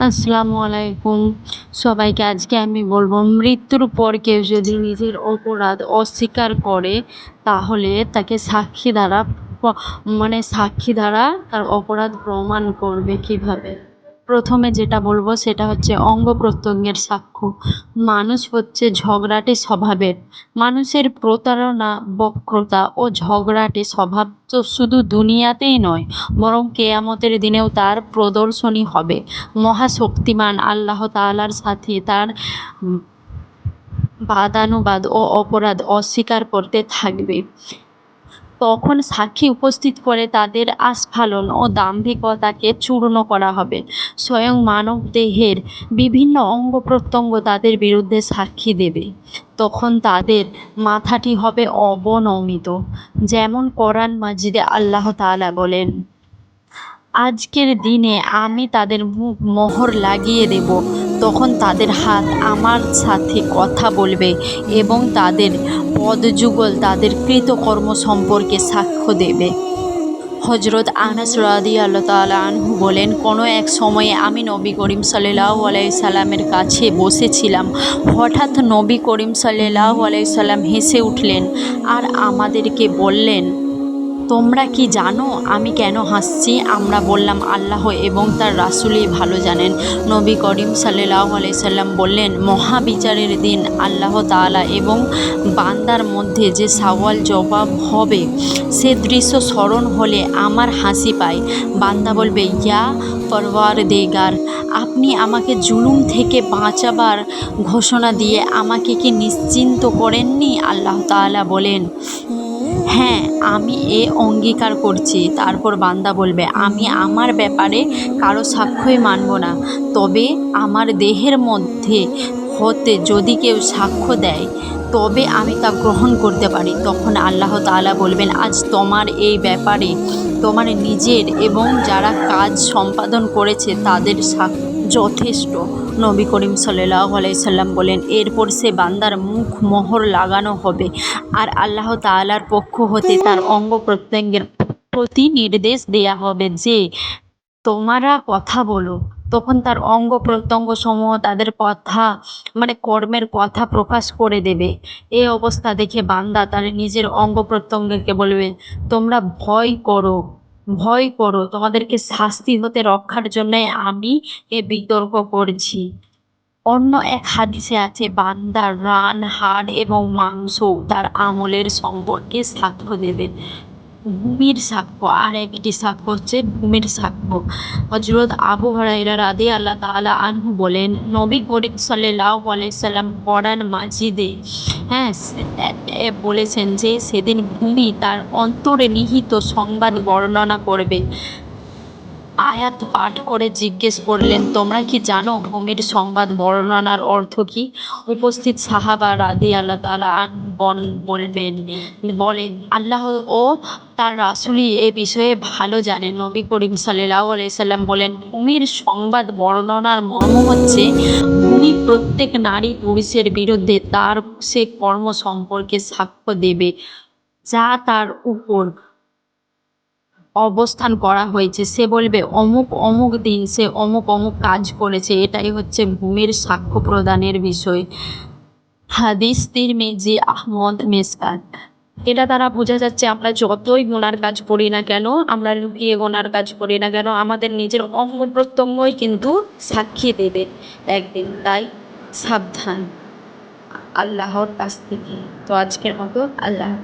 আসসালামু আলাইকুম। সবাইকে আজকে আমি বলব, মৃত্যুর পর কেউ যদি নিজের অপরাধ অস্বীকার করে, তাহলে তাকে সাক্ষী দ্বারা মানে সাক্ষী দ্বারা তার অপরাধ প্রমাণ করবে কীভাবে? প্রথমে যেটা বলব সেটা হচ্ছে অঙ্গ প্রত্যঙ্গের সাক্ষ্য। মানুষ হচ্ছে ঝগড়াটে স্বভাবের। মানুষের প্রতারণা, বক্রতা ও ঝগড়াটে স্বভাব তো শুধু দুনিয়াতেই নয়, বরং কেয়ামতের দিনেও তার প্রদর্শনী হবে। মহাশক্তিমান আল্লাহ তাআলার সাথে তার বাদানুবাদ ও অপরাধ অস্বীকার করতে থাকবে। তখন সাক্ষী উপস্থিত করে তাদের আস্ফালন ও দাম্ভিকতাকে চূর্ণ করা হবে। স্বয়ং মানব দেহের বিভিন্ন অঙ্গ প্রত্যঙ্গ তাদের বিরুদ্ধে সাক্ষী দেবে। তখন তাদের মাথাটি হবে অবনমিত, যেমন কোরআন মাজিদে আল্লাহ তালা বলেন আজকের দিনে আমি তাদের মুখ মোহর লাগিয়ে দেব। তখন তাদের হাত আমার সাথে কথা বলবে এবং তাদের পদযুগল তাদের কৃতকর্ম সম্পর্কে সাক্ষ্য দেবে। হজরত আনাস রাদি আল্লাহ তালা আনহু বলেন, কোনো এক সময়ে আমি নবী করিম সাল্লাহ আলাইসাল্লামের কাছে বসেছিলাম। হঠাৎ নবী করিম সাল্লাহ আলাইসাল্লাম হেসে উঠলেন আর আমাদেরকে বললেন তোমরা কি জানো? আমি কেন হাসছি? আমরা বললাম, আল্লাহ এবং তার রাসুলই ভালো জানেন। নবী করিম সাল্লাহ আলাইসাল্লাম বললেন, মহাবিচারের দিন আল্লাহ তাআলা এবং বান্দার মধ্যে যে সাওয়াল জবাব হবে, সে দৃশ্য স্মরণ হলে আমার হাসি পায়। বান্দা বলবে, ইয়া পরওয়ার দেগার আপনি আমাকে জুলুম থেকে বাঁচাবার ঘোষণা দিয়ে আমাকে কি নিশ্চিন্ত করেননি? আল্লাহ তাআলা বলেন হ্যাঁ আমি এ অঙ্গীকার করছি। তারপর বান্দা বলবে, আমি আমার ব্যাপারে কারও সাক্ষ্যই মানব না। তবে আমার দেহের মধ্যে হতে যদি কেউ সাক্ষ্য দেয়, তবে আমি তা গ্রহণ করতে পারি। তখন আল্লাহ তাআলা বলবেন, আজ তোমার এই ব্যাপারে তোমার নিজের এবং যারা কাজ সম্পাদন করেছে তাদের সাক্ষ্য যথেষ্ট। নবী করিম সাল্লাহ আলাইসাল্লাম বলেন, এরপর সে বান্দার মুখ মোহর লাগানো হবে আর আল্লাহ তাআলার পক্ষ হতে তার অঙ্গ প্রত্যঙ্গের প্রতি নির্দেশ দেয়া হবে যে, তোমারা কথা বলো। তখন তার অঙ্গ প্রত্যঙ্গ সমূহ তাদের কথা মানে কর্মের কথা প্রকাশ করে দেবে। এই অবস্থা দেখে বান্দা তার নিজের অঙ্গ প্রত্যঙ্গকে বলবে, তোমরা ভয় করো। ভয় করো, তোমাদেরকে শাস্তি হতে রক্ষার জন্য আমি এ বিতর্ক করছি। অন্য এক হাদিসে আছে বান্দার রান, হাড় এবং মাংস তার আমলের সম্পর্কে সাক্ষ্য দেবে। ভূমির সাক্ষ্য, আর একটি সাক্ষ্য হচ্ছে ভূমির সাক্ষ্য। হজরত আবু হরাইরা রাদে আল্লাহ তাআলা আনহু বলেন, নবী করিম সাল্লাল্লাহু আলাইহি সাল্লাম কোরআন মাজিদে হ্যাঁ বলেছেন যে সেদিন ভূমি তার অন্তরে নিহিত সংবাদ বর্ণনা করবে। আয়াত পাঠ করে জিজ্ঞেস করলেন, তোমরা কি জানো ভূমির সংবাদ বর্ণনার অর্থ কি? উপস্থিত সাহাবা রাদি আল্লাহ তালা বন বলবেন, বলেন, আল্লাহ ও তার রাসূলই এ বিষয়ে ভালো জানেন। নবী করিম সাল্লাল্লাহু আলাইসাল্লাম বলেন, ভূমির সংবাদ বর্ণনার মর্ম হচ্ছে ভূমি প্রত্যেক নারী পুরুষের বিরুদ্ধে তার সে কর্ম সম্পর্কে সাক্ষ্য দেবে, যা তার উপর অবস্থান করা হয়েছে। সে বলবে, অমুক অমুক দিন সে অমুক অমুক কাজ করেছে। এটাই হচ্ছে ভূমির সাক্ষ্য প্রদানের বিষয়। হাদিস তিরমিজি, আহমদ, মেসকাত। এটা দ্বারা বোঝা যাচ্ছে আমরা যতই গোনার কাজ করি না কেন, আমরা লুকিয়ে গোনার কাজ করি না কেন, আমাদের নিজের অঙ্গ প্রত্যঙ্গই কিন্তু সাক্ষী দেবে একদিন। তাই সাবধান আল্লাহর কাছ থেকে। তো আজকের মতো আল্লাহ।